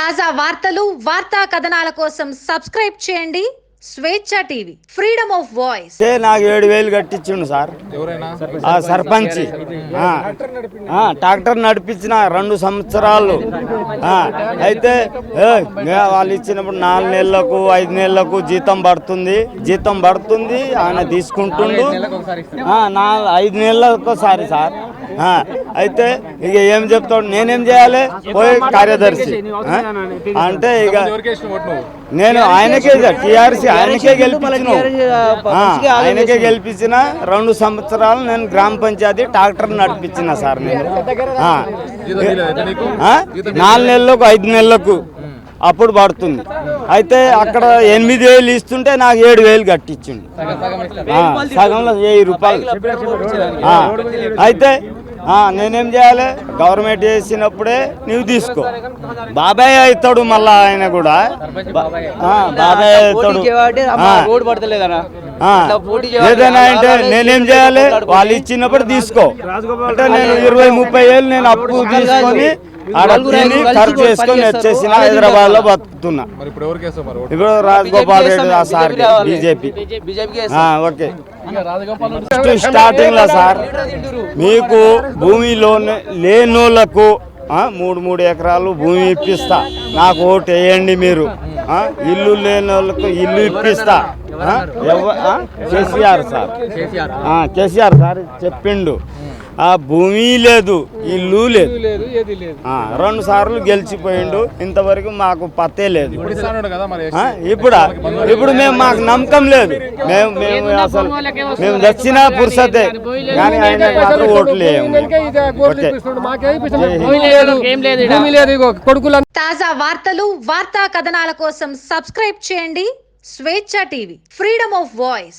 తాజా వార్తలు వార్తా కథనాల కోసం సబ్స్క్రైబ్ చేయండి. స్వేచ్ఛ టీవీ ఫ్రీడమ్ ఆఫ్ వాయిస్. నాకు ఏడు వేలు కట్టించిండు సార్. ఎవరైనా? ఆ సర్పంచ్. ఆ, ఆ, ట్రాక్టర్ నడిపించిన రెండు సంవత్సరాలు. ఆ, అయితే వాళ్ళు ఇచ్చినప్పుడు నాలుగు నెలలకు ఐదు నెలలకు జీతం పడుతుంది. జీతం పడుతుంది ఆయన తీసుకుంటుండు. ఐదు నెలలకు ఒకసారి సార్. ఆ, అయితే ఇక ఏం చెప్తాడు? నేనేం చేయాలి? పోయి కార్యదర్శి. అంటే ఇక నేను ఆయనకే టీఆర్సీ ఆయనకే గెలిపించిన ఆయనకే గెలిపించిన రెండు సంవత్సరాలు నేను గ్రామ పంచాయతీ ట్రాక్టర్ నడిపించిన సార్ నేను. నాలుగు నెలలకు ఐదు నెలలకు అప్పుడు పడుతుంది. అయితే అక్కడ ఎనిమిది వేలు ఇస్తుంటే నాకు ఏడు వేలు కట్టించిండు. సగంలో వెయ్యి రూపాయలు. అయితే నేనేం చేయాలి? గవర్నమెంట్ చేసినప్పుడే నువ్వు తీసుకో. బాబాయ్ అవుతాడు మళ్ళా ఆయన కూడా. బాబాయ్. అవుతాడు. ఆ. రోడ్ పడతలేదనా ఆ, ఇట్లా పోటీ చేయాలి. ఏదైనా అంటే నేనేం చేయాలి? వాళ్ళు ఇచ్చినప్పుడు తీసుకో. అంటే నేను ఇరవై ముప్పై ఏళ్ళు నేను అప్పు తీసుకొని ఐదుగురు ఖర్చు చేసుకొని. వచ్చేసిన హైదరాబాద్లో బతుకుతున్నా. మరి ఇప్పుడు రాజగోపాల్ రెడ్డి ఆ సార్ బీజేపీ. బీజేపీకి ఓకే. ఫస్ట్ స్టార్టింగ్లో సార్. మీకు భూమిలో లేనోళ్ళకు మూడు మూడు ఎకరాలు భూమి ఇప్పిస్తా. నాకు ఓటు వేయండి మీరు. ఇల్లు లేని వాళ్ళకు ఇల్లు ఇప్పిస్తా. కేసీఆర్ సార్. కేసీఆర్ సార్ చెప్పిండు. ఆ భూమి లేదు ఇల్లు లేదు. ఆ, రెండు సార్లు గెలిచిపోయిండు ఇంతవరకు మాకు పత్తే లేదు. ఇప్పుడు ఇప్పుడా ఇప్పుడు మేము మాకు నమ్మకం లేదు. మేము మేము అసలు మేము దక్షిణ పురుషతే కానీ ఆయన మాత్రం ఓట్లు. తాజా వార్తలు వార్తా కథనాల కోసం సబ్స్క్రైబ్ చేయండి స్వేచ్ఛ టీవీ. Freedom of voice